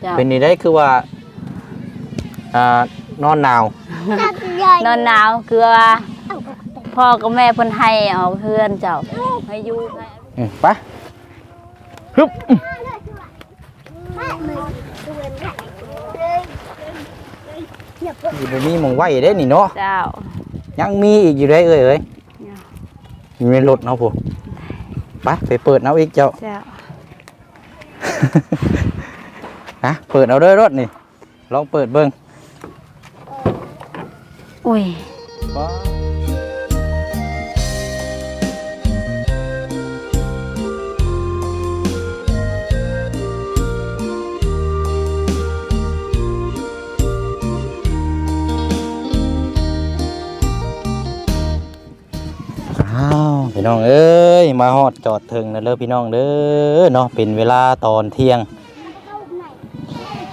เจ้าเป็นนี่ได้คือว่าอ่านอนหนาว นอนหนาวคือว่าพ่อกับแม่เพิ่นให้เอาเพื่อนเจ้าให้อยู่ให้อืมไปฮึบอยู่บ่มีหมองไหวเด้นี่เนาะเจ้ายังมีอีกอยู่ได้เอ้ยเอ้ยยังอยู่ในรถเนาะผู้ไปไปเปิดเอาอีกเจ้าเจ้า นะเปิดเอาเด้วยรถนี่ ลองเปิดเบิ้งอุ้ยอ้าวพี่น้องเอ้ยมาฮอดจอดถึงแล้วเด้อพี่น้องเด้อเนาะเป็นเวลาตอนเที่ยง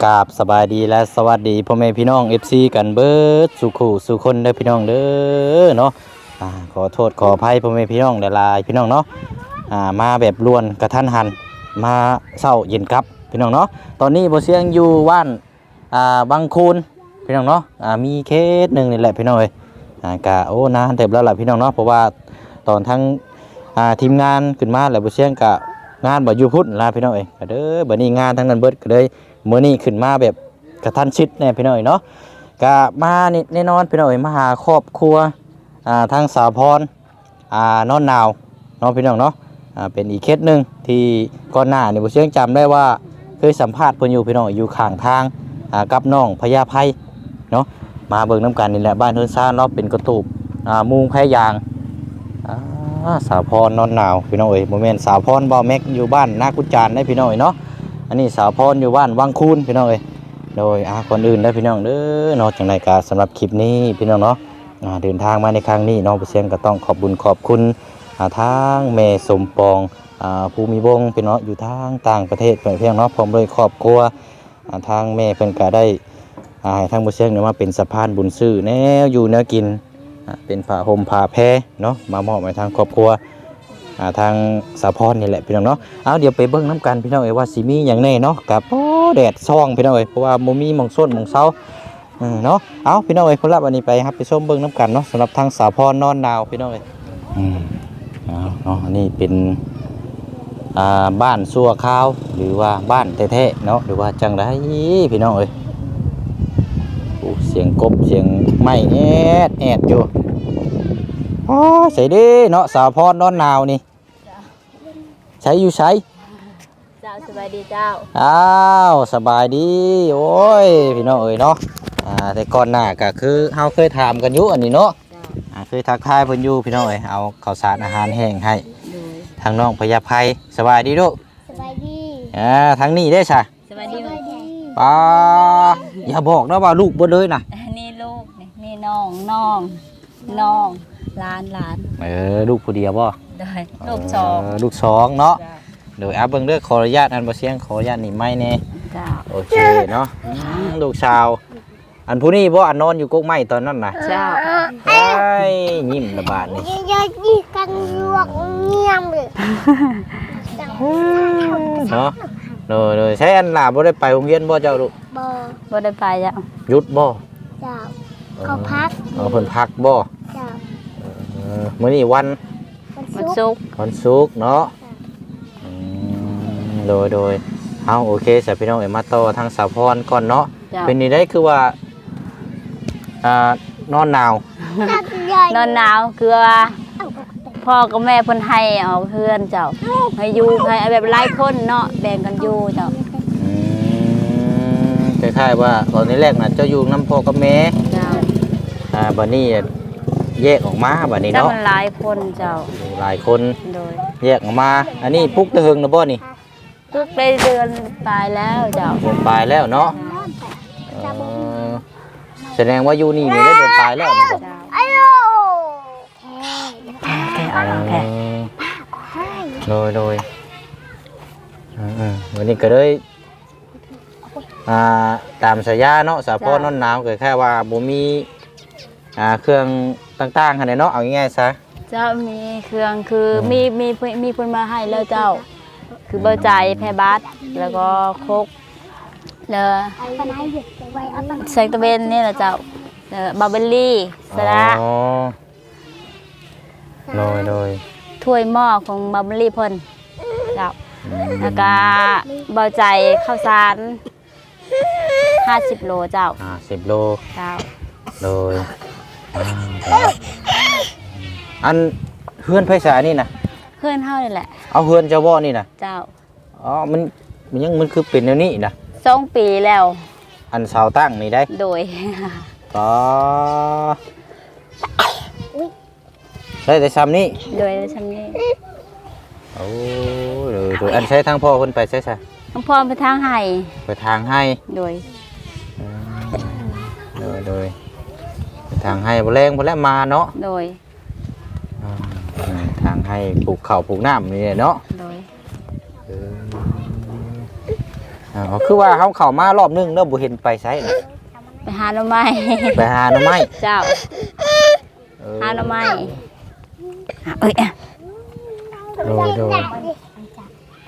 กราบสบายดีและสวัสดีพ่อแม่พี่น้อง FC กันเบิดสุขุสุคนเด้อพี่น้องเด้อเนาะอ่าขอโทษขออภัยพ่อแม่พี่น้องหลายพี่น้องเนาะอ่ามาแบบล้วนกระทันหันมาเศร้าเย็นครับพี่น้องเนาะตอนนี้บ่เสียงอยู่ว่านอ่าบางคูนพี่น้องเนาะอ่ามีเคสหนึ่งนี่แหละพี่น้องเอ้ยอ่ากะโอ้นานเต็มแล้วล่ะพี่น้องเนาะเพราะว่าตอนทั้งอ่าทีมงานขึ้นมาแล้วบ่เชียงกะงานบ่อยู่พุ่นลาพี่น้องเอ้ยเด้อบัดนี้งานทั้งนั้นเบิดก็เลย มื้อนี้ขึ้นมาแบบกระทันชิดแน่พี่น้อยเนาะก็มานี่แน่นอนพี่น้อยมาหาครอบครัวอ่าทางสาวพรอ่านอนหนาวเนาะพี่น้องเนาะอ่าเป็นอีกเคสหนึงที่ก่อนหน้านี่บ่เชียงจำได้ว่าเคยสัมภาษณ์เพิ่นอยู่พี่น้องอยู่ข้างทางอ่ากับน้องพญาไพเนาะมาเบิ่งน้ำกันนี่แหละบ้านเฮือนซ่านเนาะเป็นกระตูบอ่ามุงแพยางอ่าสาวพรนอนหนาวพี่น้องเอ้ยโมเมนต์สาวพรบ่าวแม็กอยู่บ้านนากุจานได้พี่น้องเอ้ยเนาะ อันนี้สาวพรอยู่บ้านวังคูนพี่น้องเอ้ยโดยอาคนอื่นได้พี่น้องเด้อนาะจังไรกาสำหรับคลิปนี้พี่น้องเนาะเดินทางมาในครั้งนี้น้องผู้เชียงก็ต้องขอบบุญขอบคุณทางแม่สมปองอภูมิวงพี่น้องอยู่ทางต่างประเทศเพียงเนาะพร้อมด้วยครอบครัวทางแม่เพิ่นก็ได้ให้ทางผู้เชียงเนี่ยมาเป็นสะพานบุญซื้อแนวอยู่แนวกินเป็นผ้าห่มผ้าแพรเนาะมามอบให้ทางครอบครัว ทางสาพรนี่แหละพี่น้องเนาะเอาเดี๋ยวไปเบิ้งน้ำกันพี่น้องเอ้ว่าสิมีอย่างแน่เนาะกับโอ้แดดซ่องพี่น้องเอ้เพราะว่าบ่มีมองส้นมองเซาเออเนาะเอาพี่น้องเอ้ยพนละวันนี้ไปครับไปชมเบิ้งน้ำกันเนาะสำหรับทางสาพรนอนดาวพี่น้องเอ้ยอืมเอาเนาะนนี้เป็นบ้านซัวข้าวหรือว่าบ้านแท้ๆเนาะหรือว่าจังไรพี่น้องเอ้ยเสียงกบเสียงไม้แอดแอดอยู่ โอ้ใส่ดีเนาะสาวพรนอนหนาวนี่ใช้อยู่ใช้เจ้าสบายดีเจ้าอ้าวสบายดี โอ้ยพี่น้องเอ้ยเนาะอ่าแต่ก่อนหน้าก็คือเฮาเคยถามกันอยู่อันนี้เนาะเจ้าอ่าเคยทักทายเพิ่นอยู่พี่น้องเอ้ยเอาข้าวสารอาหารแห้งให้โดยทางน้องพยาภัยสบายดีลูกสบายดีอ่าทางนี้ได้ซะสบายดีสบายดีป้าอย่าบอกนะว่าลูกเบ่เลยนะนี่ลูกนี่นี่น้องน้องน้องห ลานหลานเออลูกผู้เดียวบ่โดยลูกสองเลูกสองเนาะเจ้าเดี๋ยวอาเบิ่งเด้อขออนุญาตอันบ่เสียงขออนุญาตนี่ไม่แน่เจ้าโอเคเนาะอืมลูกสาว อันผู้นี้บ่อันนอนอยู่กกไม้ตอนนั้นน่ะเจ้าไอ้ยยิ้มระบาดนี่ยังจะดีกันลวกเงียบเลยเนาะโดยโดยใช้อันหลาบ่ได้ไปโรงเรียนบ่เจ้าลูกบอบ่ได้ไปจ้ะหยุดบ่เจ้าเขาพักเออเพิ่นพักบ่เจ้าเออมื้อนี้วันวันมันศุกร์สุกร์วันศุกร์เนาะอืมโดยโดยเอาโอเคสพี่น้องเอ็มมาต่อทางสาวพรก่อนเนาะเจ้าเป็นนี่ได้คือว่าอ่านอนหนาว นอนหนาวคือว่าพ่อกับแม่เพิ่นให้เอาเพื่อนเจ้า ให้อยู่ให้แบบหลายคนเนาะแบ่งกันอยู่เจ้าอืมคล้ายๆว่าตอนนี้แรกน่ะเจ้าอยู่น้ำพ่อกับแม่เจ้าอ่าบัดนี้ แยกออกมาบัดนี้ถ้าเนาะมันหลายคนเจ้าหลายคนโดยแยกออกมา อันนี้พุกตะเฮงนะบ่นี่ทุกได้เดือนตายแล้วเจ้าเดือนปลายแล้วเนาะเออแสดงว่าอยู่นี่นี่ได้เดือนปลายแล้วนี่บ่เจ้าไอ้โลแค่แค่เอาแค่โดยโดยอืมๆวันนี้ก็เลยอ่าตามสัญญาเนาะสาพรนอนหนาวก็แค่ว่าบ่มีอ่าเครื่อง ต่างๆหั่นแหละเนาะเอาง่ายๆซะ เจ้ามีเครื่องคืออม มีมีเพิ่นมีคนมาให้แล้วเจ้า คือเบอร์ใจายแพรบัตแล้วก็โคกเลอปนายหยุดไว้เอาปนายแสงตะเวนนี่แหละเจ้าเลอบาเบลลี่สระอ๋อโดยโดยถ้วยหม้อของบาเบลลี่เพิ่นเจ้าอืมแล้วก็เบาใจข้าวสาร50โลเจ้าอ่าสิบโลเจ้าโดย อ่าอันเฮือนไผสานี่นะเพื่อนเฮานี่แหละ เอาเฮือนเจ้าบ่นี่นะเจ้าอ๋อมันมันยังมันคือเป็นแนวนี้นะสองปีแล้ว อันเสาตั้งนี่ได้โดยอ๋อได้แต่ซ้ำนี่โดยชำนี้โอ้เดี๋ยวเดี๋ยวอันใช้ทางพ่อเพิ่นไปใช่ใช่ทั้งพ่อไปทางไห้ไปทางให้โดยโดยโดยไป ทางให้บ่แรงบ่แล้วมาเนาะโดย อ่าทางให้ปลูกข้าวปลูกน้ำนี่เนาะโดย เอออ่าคือว่าเขาเข้ามารอบนึงเนาะบ่เห็นไปไสน่ะไปหาหน่อไม้ ไปหาหน่อไม้เจ้า เออหาหน่อไม้หาเอ้ยอะโดยโดย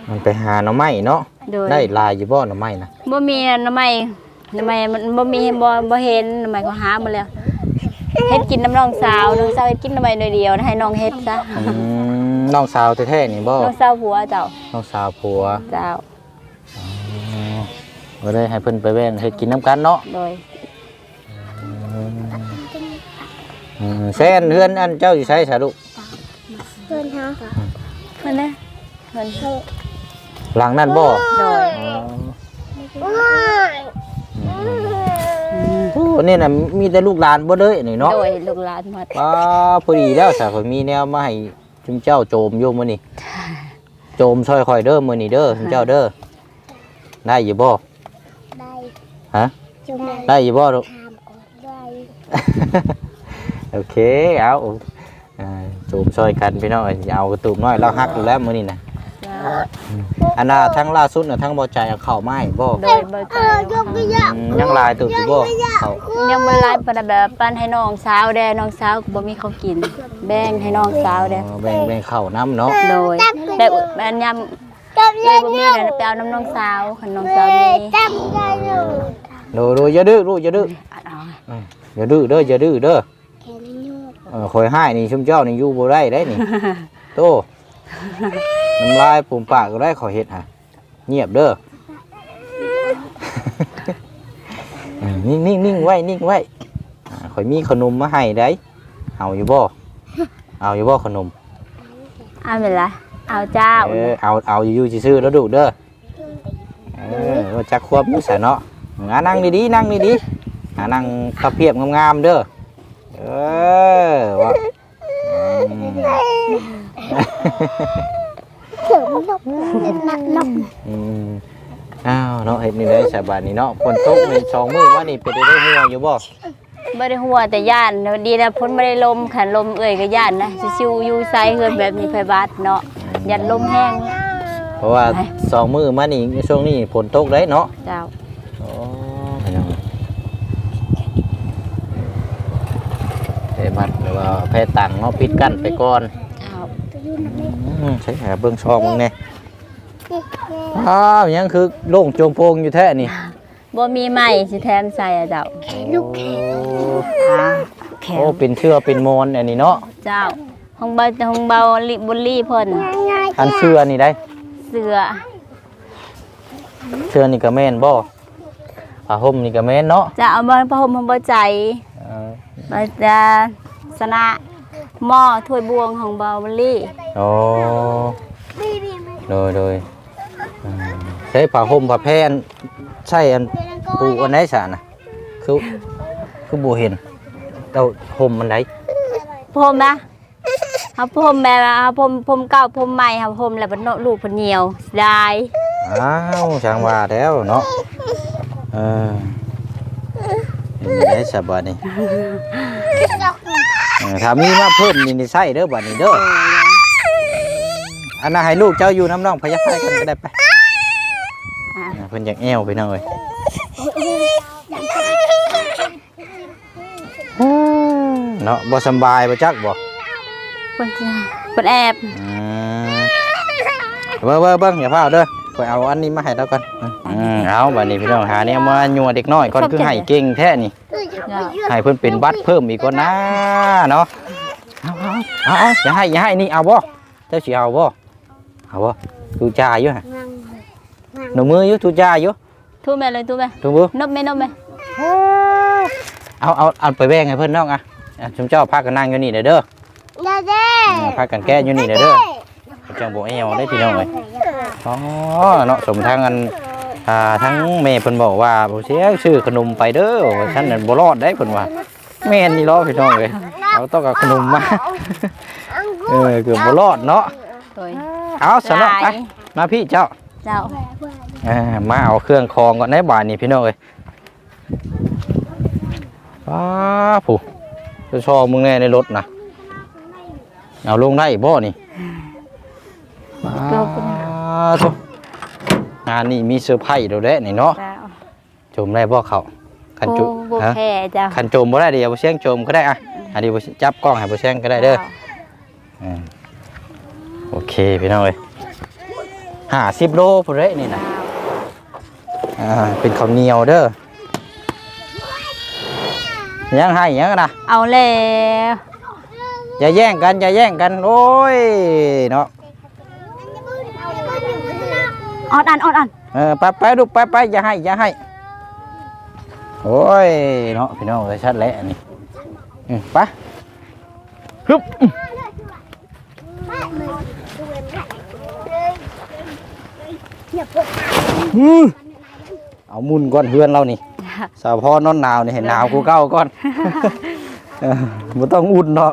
มันไปหาหน่อไม้เนาะโดย ได้ลายอยู่บ่หน่อไม้นะบ่มีหน่อไม้หน่อไม้มันบ่มีบ่บ่เห็นหน่อไม้ก็หามาแล้ว เฮ็ดกินน้ำน้องสาวน้องสาวเฮ็ดกินหน่อไม้หน่อยเดียวนะให้น้องเฮ็ดซะอืมน้องสาวแท้ๆนี่บ่น้องสาวผัวเจ้าน้องสาวผัวเจ้าอ๋อก็เลยให้เพิ่นไปแว่นเฮ็ดกินน้ำกันเนาะโดยอืมแซนเฮือนอันเจ้าอยู่ใช้สาลูกเพื่อนฮะเพิ่นนะเพิ่นหลังนั่นบ่โดยอ๋อ โอ้นี่น่ะมีแต่ลูกหลานบ่เลยนี่เนาะโดยลูกหลานหมดป้าพอดีแล้วสาข่อยมีแนวมาให้จุมเจ้าโจมอยู่มื้อนี้โจมช่วยข่อยเด้อมื้อนี้เด้อจุมเจ้าเด้อได้อยู่บ่ได้ฮะจุ่มได้อยู่บ่ลูกถามก่อนได้โอเคเอาอ่าจูมช่วยกันพี่น้องเอากระตุ่มน้อยเราฮักอยู่แล้วมื้อนี้นะเจ้า อันน่ะทั้งล่าสุดน่ะทั้งบ่ใจเอาเข้าไม้บ่โดยบ่เอจ้าอยกตัวอย่างอืมยังลายตุ่มอยู่บ่เข้ายังบ่หลายปานใดแบบปั้นให้น้องสาวแดน้องสาวก็บ่มีข้าวกิน แบ่งให้น้องสาวแดอ๋อแบ่งแบ่งเข้าน้ำเนาะโดยแต่อันยำจับเลยัยงบ่มีอยู่เลยไปเอาน้ำน้องสาวคันน้องสาวมีจับยังอยู่ดูดูอย่าดื้อลูกอย่าดื้ออัดเอาอืมอย่าดื้อเด้ออย่าดื้อเด้อแค่นี้อยู่เออคอยให้นี่ชุมเจ้านี่อยู่บ่ได้ได้นี่ โต น้ำลายปุ่มปากก็ได้ขอเฮ็ดฮะเงียบเด้ออืมนิ่งนิ่งนิ่งไว้นิ่งไว้อ่าข่อยมีขนมมาให้ได้เอาอยู่บ่เอาอยู่บ่ขนมเอาเป็นไรเอาเจ้าเออเอาเอาอยู่ๆซื่อๆแล้วดุเด้อเออว่าจักควบอยู่ซะเนาะอ่านั่งดีๆนั่งดีๆอ่านั่งตะเพียบงามๆเด้อเออว่าอืม เสือมันนกเป็นนักนกอืมอ้าวเนาะเฮ็ดนี่ได้สบายนี่เนาะฝนตกในสองมื้อมานี่เป็นได้หัวอยู่บ่บ่ได้หัวแต่ย่านดีนะพ้นบ่ได้ลมขันลมเอ่ยก็ย่านนะชิวๆอยู่ไซเฮือนแบบนี้ไผบาดเนาะยันลมแห้งเพราะว่าไปสองมื้อมานี่ช่วงนี้ฝนตกได้เนาะเจ้าโอ้พี่น้องเอ้บัดหรือว่าแพ้ตังเนาะปิดกั้นไปก่อนเจ้า อืมใช้หาเบิ่งช่องมึงแน่อ้าวยังคือโล่งโจงโปงอยู่แท้นี่บ่มีไม้สิแถมใส่อะเจ้าลูกแขนอ่าแขโอ้วเป็นเชื่อเป็นโมนอันนี้เนาะเจ้าห้องเบาห้องเบาลิบุลลี่เพิ่นง่ายอันเชื่อนี่ได้เสือเชื่อนี่ก็แม่นบ่ผ้าห่มนี่ก็แม่นเนาะจะเอามาพระห่มของบ่ใจเออมาจะสนะ หม้อถ้วยบวงของเบาบุลลี่โอ้ๆบีบีมันโดยโดยอืมใช้ผ้าห่มผ้าแพรอันใช่อันเป็นก้ปูอันไหนสานะคือคือบ่เห็นเต้าห่มอันไหนพรมนะเอาพรมแบบว่าเอาพรมพรมเก่าพรมใหม่เอาพรมแล้วบัดเนาะลูกเพิ่นเหนียวได้อ้าวช่างว่าแล้วเนาะเออนี่ได้สบายนี่เออ ถ้ามีมาเพิ่มนี่นี่ใส่เด้อบัดนี้เด้ออันน่ะให้ลูกเจ้าอยู่น้ำน้องพยัคฆ์ไปกันก็ได้ไปอะอ่าเพิ่นอยากแอวไปหน่อยเนาะบ่สำบายบ่จักบ่เพิ่นจะเพิ่นแอบอืมเบิ่งเบิ่งเบิ่งอย่าพลาดเด้อข่ อยเอาอันนี้มาให้แล้วกันอืมอืมเอาบัดนี้พี่น้องหาเนี่ยมายัวเด็กน้อยก่อนคือให้เก่งแท้นี่ให้เพิ่นเป็นบัตรเพิ่มอีกก่อนนะเนาะเอาเอาเอาเอาอย่าให้อย่าให้นี่เอาบ่เจ้าสิเอาบ่เอาบ่ทูจ่าอยู่ฮะหนูมืออยู่ทูจ่าอยู่ thu mẹ lên thu mẹ ทูมือ nấp mẹ nấp mẹ เอาเอาเอาไปแบ่งให้เพิ่นน้องอะอะชุมเจ้าพากันนั่งอยู่นี่เด้อเด้อดาเด้อ่าพากันแก้อยู่นี่เด้อเด้อจังบ่แอวได้พี่น้องเอ้ย อ๋อเนาะสมทางอันอ่าทั้งแม่เพิ่นบอกว่าบ่เสียซื้อขนมไปเด้อว่าฉันนั่นบ่รอดได้เพิ่นว่าแม่นนี่ล้อพี่น้องเอ้ยเอาต้องเอาขนมมาเออเกือบบ่รอดเนาะ rồi เอาสนอไป lại มาพี่เจ้า chào อ่ามาเอาเครื่องคองก่อนในบ้านนี่พี่น้องเอ้ยป้าผู้จะชอบมึงแน่ในรถนะเอาลงได้บ่นี่ป้า ทุงานนี่มีเซอร์ไพรส์เดี๋ยวแด้นี่เนาะ chào โจมได้บ่เขาคัน cô จุ cô ฮะ khe chào คันโจมบ่ได้เดี๋ยวบ่เสียงโจมก็ได้อะอันนี้บ่จับกล้องให้บ่เสียงก็ได้เด้อ Chào. อืมโอเคพี่น้องเอ้ยห้าสิบโลพุ่นเด้นี่นะ Chào. อ่าเป็นข้าวเหนียวเด้อยังให้ยังนะ ao lè อย่าแย่งกันอย่าแย่งกันโอ้ยเนาะ ọt ăn ọt ăn เออไปไปลูกไปไปอย่าให้อย่าให้โอ้ยเนาะพี่น้องเลยชัดแล้วอันนี่อืมไปฮึบอืมเอามุนก่อนเฮือนเรานี่สาวพอนอนหนาวนี่เห็นหนาวกูเก้าก่อนเออบ่ต้องอุ่นเนาะ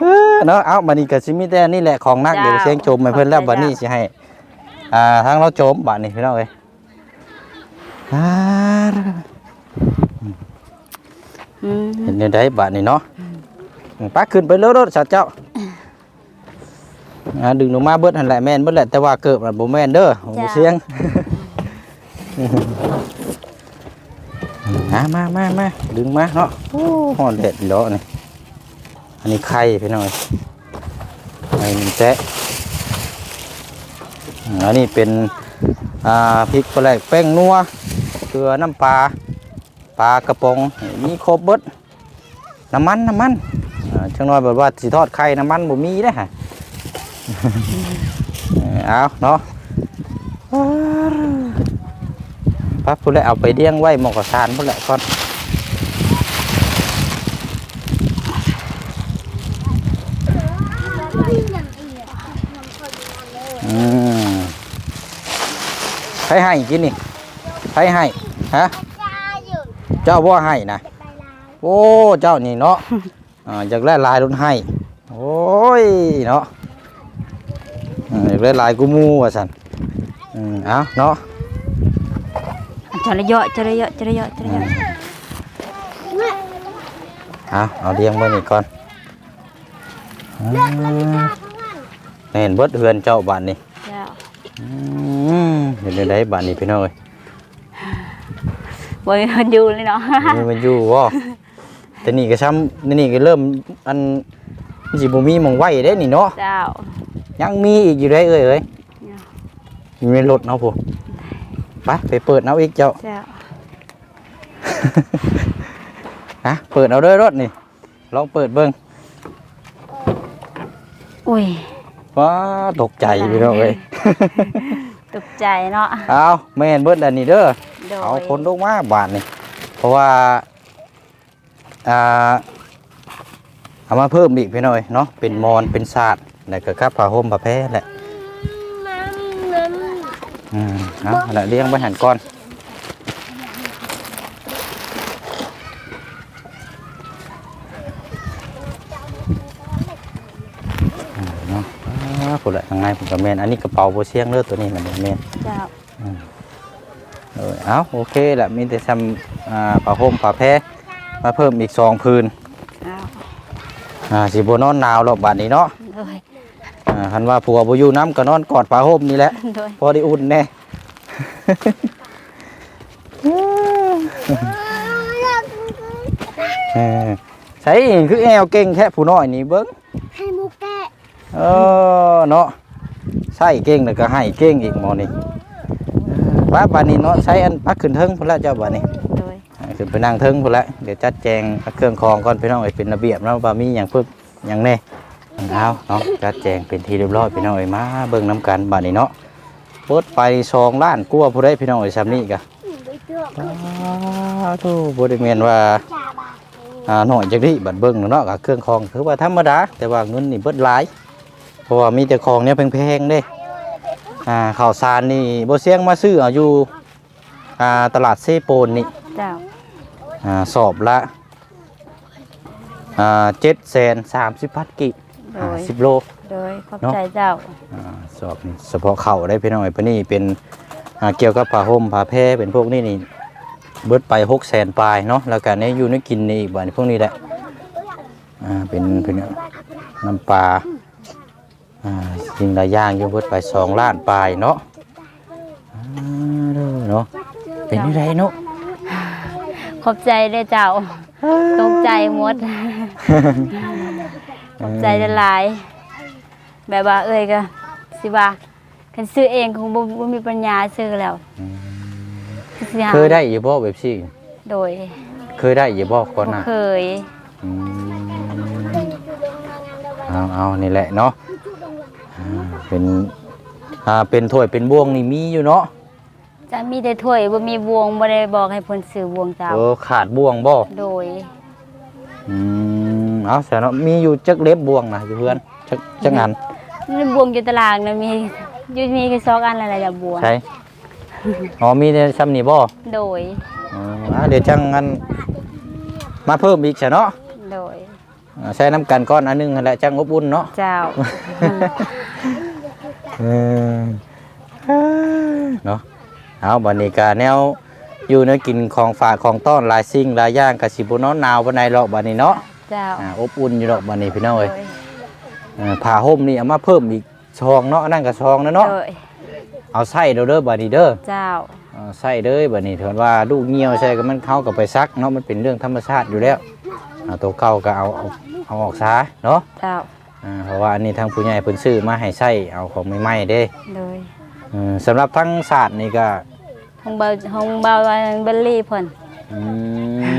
เออเนาะเอาบัดนี้ก็สิมีแต่นี่แหละของนักเดี๋ยวเสียงโจมให้เพิ่นแล้วบัดนี้สิให้ อ่าทางเราโจมบัดนี้พี่น้องเอ้ยอ่า ừ. เห็นได้บัดนี้เนาะปักขึ้นไปเรื่อยๆสัตว์เจ้าอ่าดึงลงมาเบิดหั่นแหละแม่นเบิดแหละแต่ว่าเกิบน่ะบ่แม่นเด้อโอ้เสียงมามามามาดึงมาเนาะโอ้หอนเด็ดเนาะนี่อันนี้ไข่พี่น้องเอ้ยไข่มันแจ๊ะ อันนี้เป็นพริกปลาแหลกแป้งนัวเกลือน้ำปลาปลากระป๋องมีครบเบิดน้ำมันน้ำมันอ่าจังน้อยแบบว่าสิทอดไข่น้ำมันบ่มีเด้ฮะเอาเนาะปั๊บพุ่นแหละเอาไปเลี้ยงไว้หมอกกระสานพุ่นแหละก่อน อืมใครให้กินนี่ใครให้ฮะเจ้าว่าให้นะโอ้เจ้านี่เนาะอ่าอยากได้ลายรุ่นให้โอ้ยเนาะอ่าอยากได้ลายกูมูว่าสันอืมเอาเนาะ cho nó dội cho nó dội cho nó dội cho nó dội เอาเอาเลี้ยงไว้นี่ก่อน อืมเห็นเบิดเฮือนเจ้าบ้านนี่ chào อืมเห็นได้บ้านนี่พี่น้องเอ้ย bởi hơn du lên nó นี่มันอยู่ว่แต่นี่ก็ช้ำนี่นี่ก็เริ่มอันสิบ่มีหมองไว้ได้นี่เนาะ chào ยังมีอีกอยู่ได้เอ้ยเอ้ยอยู่ในรถเนาะผู้ไปไปเปิดเอาอีกเจ้า chào ฮะเปิดเอาเด้วยรถนี่ ลองเปิดเบิ่ง ui ว้าตกใจพี่น้องเอ้ย tục chạy nó เอาแม่นเบิดอันนี้เด้อ rồi เอาคนลงมาบาทนี่เพราะว่าอ่าเอามาเพิ่มอีกพี่น้อยเนาะเป็นมอนเป็นศาสตร์แล้วก็ครับผ้าห่มผ้าแพรแหละอืมเอาอันนั้นเลี้ยงไว้หันก่อนอืมเนาะ อ่าผู้ละทางในผมกับแมนอันนี้กระเป๋าโบเชียงเลือตัวนี้มันเป็นแมน chào เออเอาโอเคแหละมีแต่ทำอ่าผ้าห่มผ้าแพรมาเพิ่มอีกสองพื้น chào อ่าสิบนอนหนาวหรอกบาดนี้เนาะ rồi อ่าคันว่าผัวบ่อยู่น้ำก็นอนกอดผ้าห่มนี่แหละ rồi พอได้อุ่นแน่เออใช่คือแอวเก่งแค่ผู้น้อยนี่เบิ้งให้มุกแกะ เออเนาะใช่เก่งแล้วก็ให้เก่งอีกหมอนี่เอว่าบานนี้เนาะใช้อันพักขึ้นเทิงพุ่นละเจ้าบานนี้โดยอ่าขึ้นไปนั่งเทิงพุ่นละเดี๋ยวจัดแจงเครื่องคองก่อนพี่น้องเอ้ยเป็นระเบียบเนาะว่ามีหยังปึ๊บหยังแน่เอาเนาะจัดแจงเป็นที่เรียบร้อยพี่น้องเอ้ยมาเบิ่งน้ำกันบานนี้เนาะเปิดไปสองล้านกลัวาผู้ใดพี่น้องเอ้ยซ้ำนี้กะอ้าวโธ่บ่ได้แม่นว่าอ่าน้อยจักนี้บัดเบิ่งเนาะก็เครื่องคองคือว่าธรรมดาแต่ว่าเงินนี่เบิดหลายเพ ราะว่ามีแต่ของเนี่ยแพงๆเด้อ่าข้าวสารนี่บ่เสียงมาซื้อเอาอยู่อ่าตลาดเซโปนนี่เจ้าอ่าสอบละอ่า730พันกิโดอ่าย10โล โดยขอบใจเจ้าอ่าสอบนี่เฉพาะเข่าได้พี่น้องไอ้ปะนี่เป็นอ่าเกี่ยวกับผ้าห่มผ้าแพรเป็นพวกนี้นี่เบิดไปหกแสนปลายเนาะแล้วก็เนี่ยอยู่ในกินนี่อีกบ่นี่พวกนี้แหละอ่าเป็นเป็นน้ำปลา อ่าสิ่งหลายอย่างอยู่เบิดไปสองล้านปลายเนาะอ่าเด้อเนาะเป็นยังไงเนาะ ขอบใจเด้อเจ้า ตกใจหมด ขอบใจหลายๆแบบว่าเอ้ยก็สิว่าคันซื้อเองคงบ่บ่มีปัญญาซื้อแล้วสิหาเคยได้อยู่บ่แบบซี่โดยเคยได้อยู่บ่ก่อนบ่หน้าเคย อืมเอาเอานี่แหละเนาะอ่า เป็นอ่าเป็นถ้วยเป็นบ่วงนี่มีอยู่เนาะจะมีแต่ถ้วยบ่มีบวงบ่ได้บอกให้เพิ่นซื้อบวงเจ้า เออขาดบ่วงบ่โดยอืมเอาแสนเนาะมีอยู่จักเล็บบ่วงนะอยู่เพื่อนจักจักงานนี่บวงอยู่ตารางนะมีอยู่มีแค่สองอันอะไรอย่าบวงใช่อ๋อมีแต่ซ้ำนี่บ่ โดย อ๋ออะเดี๋ยวจังงั้นมาเพิ่มอีกซะเนาะโดยอ่าใช้น้ำกันก้อนอันหนึงนั่นแหละจังอบอุ่นเนาะ เจ้า เออเนาะเอาบัดนี้ก็แนวอยู่ในกินของฝากของต้อนหลายสิ่งหลายอย่างก็สิบ่เนอนหนาวปานใดหรอกบัดนี้เนาะเจ้าอ่าอบอุ่นอยู่ดอกบัดนี้พี่น้องโดเอ้ยยเออผ้าห่มนี่เอามาเพิ่มอีกซองเนาะอันนั่นก็ซองนะเนาะโดยเอาใส่เด้อเด้อบัดนี้เด้อเจ้าเอาใส่เด้อบัดนี้เถิดว่าลูกเหี่ยวใส่ก็มันเข้ากับไปซักเนาะมันเป็นเรื่องธรรมชาติอยู่แล้วเอาตัวเก่าก็เอาเอาเอาออกซะเนาะเจ้า อ่าเพราะว่าอันนี้ทางผู้ใหญ่เพิ่นซื้อมาให้ใช้เอาของใหม่ๆเด้โดยเออสำหรับทั้งศาสตร์นี่ก็ห้องเบาห้องเบาเบลลี่เพิ่นอืม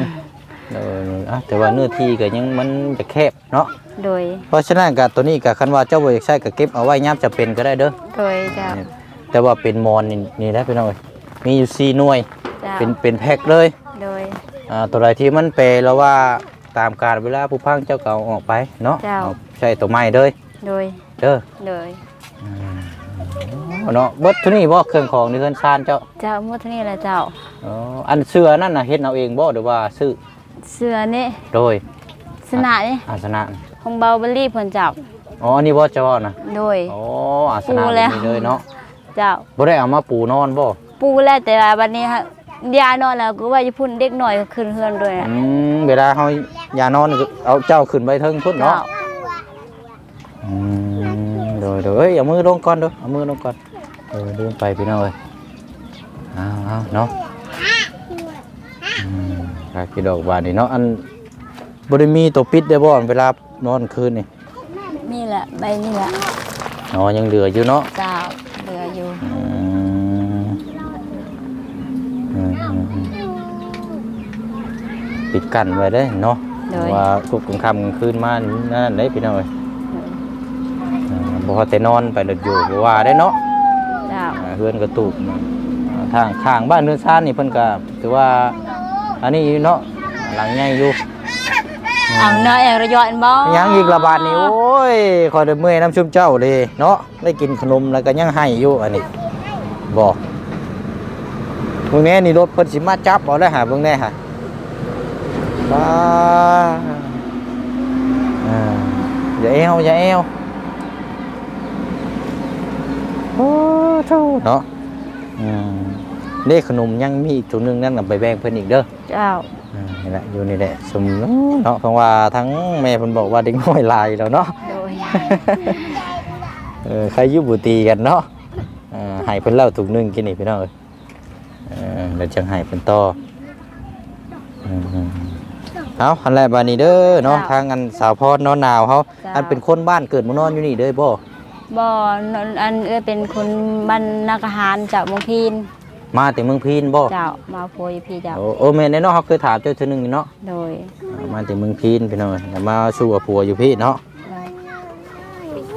เอออะแต่ว่าเนื้อที่ก็ยังมันจะแคบเนาะโดยเพราะฉะนั้นก็ตัวนี้ก็คันว่าเจ้าบ่อยากใช้ก็เก็บเอาไว้ยามจะเป็นก็ได้เด้อ โดยเจ้าแต่ว่าเป็นมอนนี่นี่นะพี่น้องเอ้ยมีอยู่4หน่วย เจ้าเป็นเป็นแพ็คเลยโดยอ่าตัวใดที่มันเปรแล้วว่า ตามการเวลาผู้พังเจ้าเก่าออกไปเนาะเจ้า เอาใช้ตัวใหม่เลยโดยเด้อโดยเอาเนาะเบิดเทุนี้บ่เครื่องของในเรือนชานเจ้าเจ้าหมดเท่านี้แหละเจ้า อ๋ออันเสื้อนั่นน่ะเฮ็ดเอาเองบ่หรือว่าซื้อเสื้อนี่โดยสนะนี่อาสนะห้องเบาเบลลี่เพิ่นเจ้าอ๋ออันนี้บ่เจ้าว่านะโดย อ๋ออาสนะปูแล้ว นี่เลยเนาะเจ้าบ่ได้เอามาปูนอนบ่ปูแล้วแต่ว่าบัดนี้ฮะ ยานอนแล้วก็ว่าจะพุ่นเด็กหน่อยก็ขึ้นเฮือนด้วยนะอืมเวลาเฮาอย่านอนนี่ก็เอาเจ้าขึ้นไปเทิงพุ่นเจ้าเนาะอืมโดยโดยเอ้ยเอามือลงก่อนเด้อเอามือลงก่อนเออลืมไปพี่น้องเอ้ยเอาเอาเนาะอืมก็กี่ดอกบานนี่เนาะอันบ่ได้มีตัวปิดได้บ่เวลานอนคืนนี่นี่แหละใบนี่แหละอ๋อยังเหลืออยู่เนาะเจ้าเหลืออยู่อืมอืมอืมอืม ปิดกันไว้ได้เนาะโดย ว่าคุกกลางค่ำกลางคืนมานั่นได้พี่น้องเอ้ยอ่าบ่พอแต่นอนไปเลิดอยู่บ่ว่าได้เนาะ เจ้า อ่าเฮือนกระตูกอ่าทางข้างบ้านเรือนซ่านนี่เพิ่นก็ถือว่าอันนี้เนาะหลังใหญ่อยู่เอาเนาะแองระยอนบ่ยังอีกระบาดนี่โอ้ยคอยได้เมื่อยน้ำชุ่มเจ้าเลยเนาะได้กินขนมแล้วก็ยังให้อยู่อันนี้บอก เบิ่งแน่นี่รถเพิ่นสิมาจับเอาแล้วหาเบิ่งแน่ฮะบ้าอ่าอย่าเอวอย่าเอวโอ้เท่าเนาะอืมนี่ขนมยังมีอีกถุงหนึงนั่นก็ไปแบ่งเพิ่นอีกเด้อเจ้าอ่านี่แหละอยู่นี่แหละสมเนาะเพราะว่าทั้งแม่เพิ่นบอกว่าเด็กน้อยหลายแล้วเนาะโดยเออใครอยุบุตีกันเนาะเออให้เพิ่นเล่าถูกหนึงกินนี่พี่น้องเอ้ย เออแล้วจังให้เพิ่นต่ออืมเอาอันแรกบานี้เด้อเนาะทางอันสาวพรเนาะหนาวเฮาอันเป็นคนบ้านเกิดเมืองนอนอยู่นี่เด้อบ่บ่นอันเอ้ยเป็นคนบ้านนักอาหารจากเมืองพีน มาแต่เมืองพีนบ่เจ้ามาโพยพี่เจ้าโอ้โอ้แม่นแน่เนาะเขาเคยถามเจ้าเทื่อนึงนี่เนาะโดยมาแต่เมืองพีนพี่น้องแล้วมาสู่กับผัวอยู่พี่เนาะโดย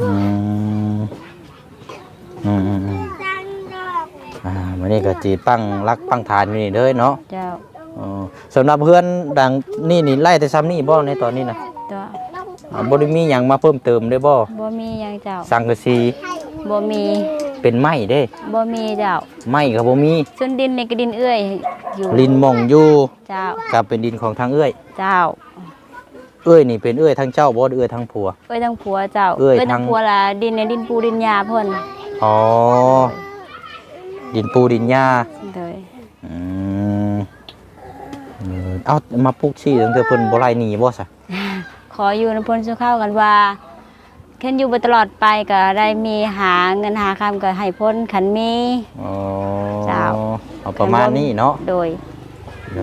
อืมอืมอื มอืมอ่าวันนี้ก็จีปั้งรักปั้งฐานอยู่นี่เด้อเนาะเจ้าอ๋อสำหรับเพื่อนดังนี่นี่ไล่แต่ซ้ำนี่บ่ในตอนนี้นะตัวอ่าบ่ได้มีหยังมาเพิ่มเติมได้บ่บ่มีหยังเจ้าสังกะสีบ่มีเป็นไม้เด้บ่มีเจ้าไม้ก็บ่มีส่วนดินในกระดินเอื้อยอยู่ลินหมองอยู่เจ้ากับเป็นดินของทางเอื้อย เจ้า เอื้อยนี่เป็นเอื้อยทั้งเจ้าบ่หรือเอื้อยทั้งผัว เอ้ยทั้งผัวเจ้าเอ้ยทั้ทั้งงผัวละดินในดินปูดินยาเพิ่นอ๋อ ดินปูดินหญ้าโดยอืมเออเอามาปลูกชีตั้งแต่เพิ่นบ่ไล่หนีบ่ซะขออยู่ในพ้นสุข้าวกันว่าแค่อยู่ไปตลอดไปก็ได้มีหาเงินหาคำก็ให้พ้นขันมีอ๋อเจ้าเอาประมาณนี้เนาะโดย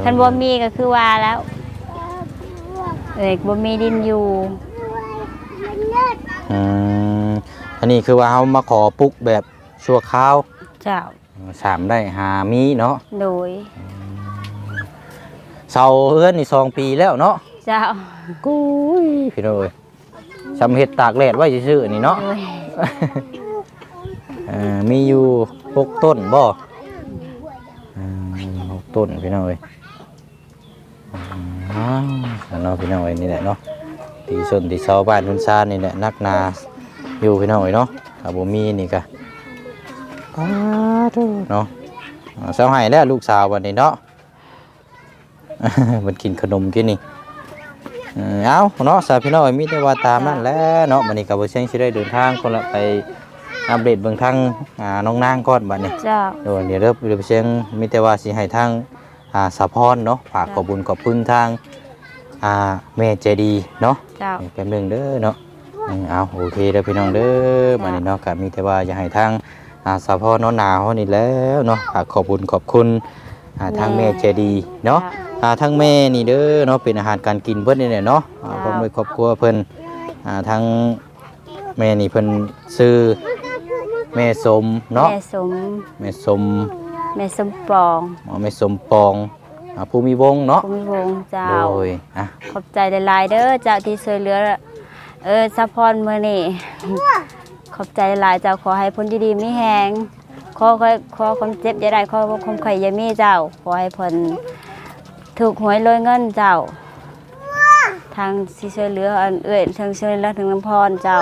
คันบ่มีก็คือว่าแล้วเอ้ยบ่มีดินอยู่อืมอันนี้คือว่าเฮามาขอปลูกแบบชั่วคราว เจ้า สามได้หามีเนาะโดยเสาเฮือนนี่สองปีแล้วเนาะเจ้ากุ้ยพี่น้อยสำเฮ็ดตากแดดไว้ซื่อๆนี่เนาะโดยเอ่อมีอยู่หกต้นบ่อืมหกต้นพี่น้อยอืมอ้าวเนาะพี่น้อยนี่แหละเนาะตีส้นตีเสาบ้านทุนซานนี่แหละนักนาอยู่พี่น้อยเนาะถ้าบ่มีนี่ก็ อ้าธุเนาะอ่าเสาให้แล้วลูกสาววันนี้เนาะมันกินขนมกินนี่เออเอาเนาะสาวพี่น้อยมีแต่ว่าตามนั่นแหละเนาะวันนี้กับเชียงสิได้เดินทางคนละไปอัปเดตเบื้องทางอ่าน้องนางก่อนบัดนี้เจ้าเดี๋ยวเดี๋ยวเริ่มเดี๋ยวเชียงมีแต่ว่าสิให้ทางอ่าสะพรเนาะฝากขอบคุญขอบคุณทางอ่าแม่ใจดีเนาะเจ้าแป๊บนึงเด้อเนาะอืมเอาโอเคเด้อพี่น้องเด้อบัดนี้เนาะก็มีแต่ว่าจะให้ทาง อ่าสะพรเนาะหนาวนี่แหล้วเนาะฝากขอบคุญขอบคุณอ่าทางแม่ใจดีเนาะอ่าทั้งแม่นี่เด้อเนาะเป็นอาหารการกินเพิ่นนี่แหละเนาะอ่าพร้อมด้วยครอบครัวเพิ่นอ่าทั้งแม่นี่เพิ่นซื้อแม่สมเนาะแม่สมแม่สมแม่สมปองอ๋อแม่สมปองอ่าภูมิวงศ์เนาะภูมิวงศ์เจ้า โดยอะขอบใจหลายๆเด้อเจ้าที่ช่วยเหลือ เออซัพพอร์ตมื้อนี้ ขอบใจหลายเจ้าขอให้พ้นดีๆมีแฮงขอขอขอความเจ็บอย่าได้ขอความไข่อย่ามีเจ้า ขอให้เพิ่นถูกหวยรวยเงินเจ้า ทางสิช่วยเหลืออันเอื้อยทางช่วยเหลือทางน้ำพรเจ้า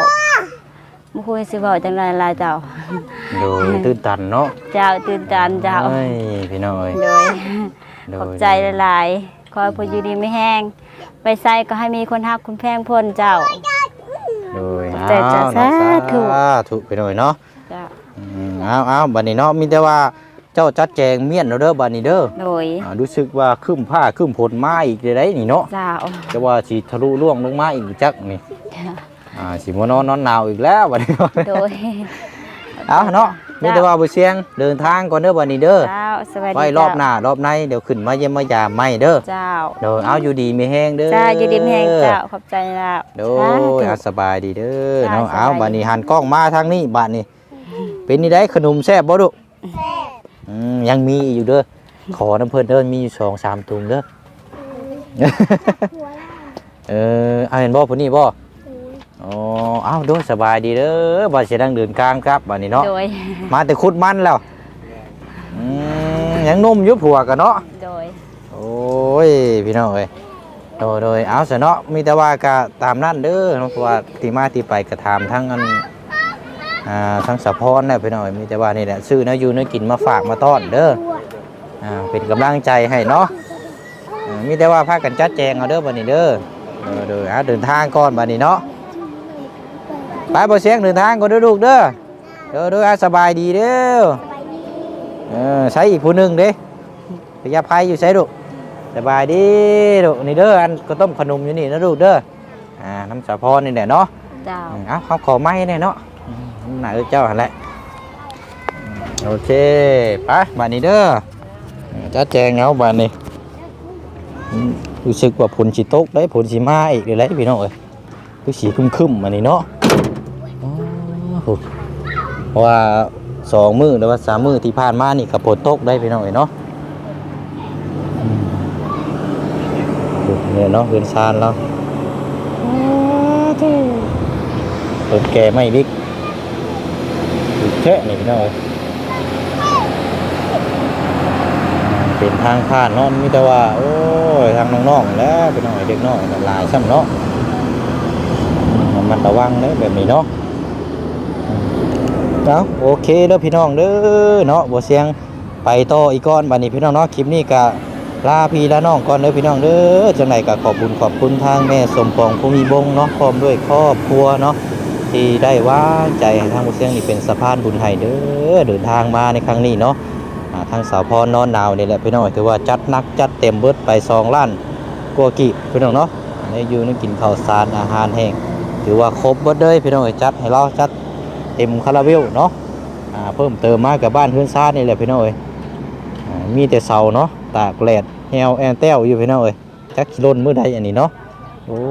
บ่คุยสิเว้าจังไดหลายเจ้า โดยตื่นตันเนาะเจ้าตื่นตันเจ้าเอ้ยพี่น้อยโดยโดขอยบใจหลายๆขอให้เพนอยู่ดีไม่แห้งไปใส่ก็ให้มีคนฮักคุณแพงพ่นเจ้าโดยขอบ ใจจ้ะเอ้เนาะสาธุสาธุพี่น้อยเนาะเจ้าอืมเอาเอาบัดนี้เนาะมีแต่ว่าเจ้าจัดแจงเมียนเด้อบัดนี้เด้อโดยอ่ารู้สึกว่าครึ้มผ้าครึ้มผลมาอีกได้นี่เนาะเจ้าจะว่าสิทะลุล่วงลงมาอีกจักนี่อ่าสิมานอนนอนหนาวอีกแล้วบัดนี้โดยเอาเนาะ มีแต่ว่าบ่เสียงเดินทางก่อนเด้อบัดนี้เด้อเจ้าสวัสดีไว้รอบหน้ารอบในเดี๋ยวขึ้นมาเยี่ยมมายามใหม่เด้อเจ้าเด้อเอาอยู่ดีมีแห้งเด้อเจ้าอยู่ดีไม่แห้งเจ้าขอบใจแล้วโดสายธุเอาสบายดีเด้อจ้าเนาะสบายเอาบัดนี้หันกล้องมาทางนี้บัดนี้ เป็นนี่ได้ขนมแซ่บบ่ดุอืมยังมีอยู่เด้อขอน้ำเพิ่นเด้อมีอยู่สองสามถุงเด้อเออเอาเห็นบ่ผู้นี้บ่ อ๋อเอาโดยสบายดีเด้อบ่สิดังเดินกลางครับบัดนี้เนาะ โดย มาแต่ขุดมันแล้วอืมยังนุ่มอยู่ผัวกันเนาะ โดย โอ้ยพี่น้องเอ้ยโดยโดยเอาซะเนาะมีแต่ว่าก็ตามนั่นเด้อเนาะเพราะว่าที่มาที่ไปก็ถามทั้งอันอ่าทั้งสะพรน่ะพี่น้องเอ้ยมีแต่ว่านี่แหละซื้อเนื้ออยู่เนื้อกินมาฝากมาต้อนเด้ออ่าเป็นกำลังใจให้เนาะอ่ามีแต่ว่าพากันจัดแจงเอาเด้อบัดนี้เด้อเออเด้ออะเดินทางก่อนบัดนี้เนาะ ไปบ่เสียงเดินทางก่อนเด้อลูกเด้อเด้อเด้ออะสบายดีเด้อเออใช้อีกผู้หนึงเด้พยาภัยอยู่ใช้ลูกสบายดีลูกนี่เด้ออันก็ต้มขนมอยู่นี่นะลูกเด้ออ่าน้ำสาพรนี่แหละเนาะเจ้าอืมเอ้าเขาขอไม้เนี่ยเนาะอืมน่าเออเจ้าหันแหละอืมโอเคไปบานนี้เด้ออืมจ้าแจงเอาบานนี้อืมรู้สึกว่าผลสีตกได้ผลสีมาอีกเลยแหละพี่น้องเอ้ยคือสีคึมๆมานี่เนาะอ๋อโห เพราะว่าสองมื้อหรือว่าสามมื้อที่ผ่านมานี่ก็ฝนตกได้พี่น้องเอ้ยเนาะอืมเนี่ยเนาะเฮือนซานเราเปิดแก่ไม่บิ๊กอีกแค่นี่พี่น้องเอ้ยเป็นทางผ่านเนาะมีแต่ว่า โอ้ยทางน้องๆแหล้วพี่น้องเอ้ยเด็กน้อยน่ะหลายซ้ำเนาะอืมมันระวังเด้อแบบนี้เนาะ เอาโอเคเด้อพี่น้องเด้อเนาะบ่เสียงไปต่ออีกก่อนบัดนี้พี่น้องเนาะคลิปนี้ก็ลาพี่ลาน้องก่อนเด้อพี่น้องเด้อจังไดก็ขอบคุณขอบคุณทางแม่สมปองผู้มีบงเนาะพร้อมด้วยครอบครัวเนาะที่ได้ว่าใจให้ทางบ่เสียงนี่เป็นสะพานบุญให้เด้อเดินทางมาในครั้งนี้เนาะทางสาวพรนอนหนาวนี่แหละพี่น้องถือว่าจัดนักจัดเต็มเบิดไปสองล้านกัวกิพี่น้องเนาะในอยู่ในกินข้าวสารอาหารแห้งถือว่าครบเบิดเลยพี่น้องจัดให้เราจัด เต็มคาราเบลเนาะเพิ่มเติมมากกับบ้านเพื่อนซ่านนี่แหละพี่น้องเอ้ยมีแต่เสาเนาะตากแดดแฮวแอนแต้วอยู่พี่น้องเอ้ยจักสิลนมื้อใดอันนี้เนาะโอ้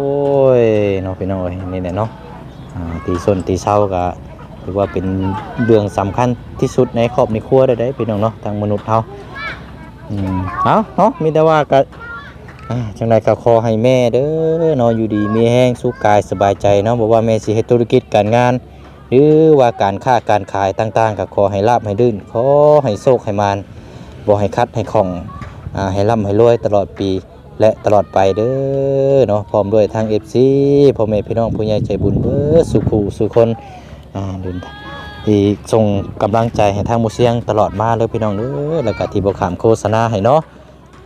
ยเนาะพี่น้องเอ้ยนี่แหละเนาะตีส้นตีเสาก็ถือว่าเป็นเรื่องสำคัญที่สุดในครอบในครัวได้ได้พี่น้องเนาะทางมนุษย์เฮาอืมเอาเนาะมีแต่ว่าก็จังไดก็ขอให้แม่เด้อนาะอยู่ดีมีแห้งสุขกายสบายใจเนาะบอกว่าแม่สิเฮ็ดธุรกิจการงาน หรือว่าการค้าการขายต่างๆก็ขอให้ลาบให้ลื่นขอให้โชคให้มานบ่ให้คัดให้ของอให้ร่ำให้รวยตลอดปีและตลอดไปเด้อเนาะพร้อมด้วยทาง FC พ่อแม่พี่น้องผู้ใหญ่ใจบุญเบิดสุขูสุคนอ่าดินที่ส่งกำลังใจให้ทางมูเสียงตลอดมาเลยพี่น้องเด้อแล้วก็ที่บ่ขามโฆษณาให้เนาะ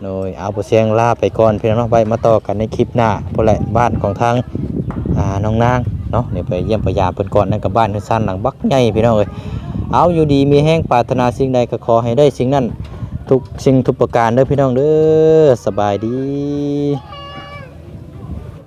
โดยเอาหมูเสียงลาไปก่อนพี่น้องไปมาต่อกันในคลิปหน้าพุ่นแหละบ้านของทาง น้องนางเนาะเดี๋ยวไปเยี่ยมพยาเพิ่นก่อนนั่นกับบ้านเพิ่นซันหลังบักใหญ่พี่น้องเอ้ยเอาอยู่ดีมีแห้งปรารถนาสิ่งใดก็ขอให้ได้สิ่งนั้นทุกสิ่งทุกประการเด้อพี่น้องเด้อสบายดี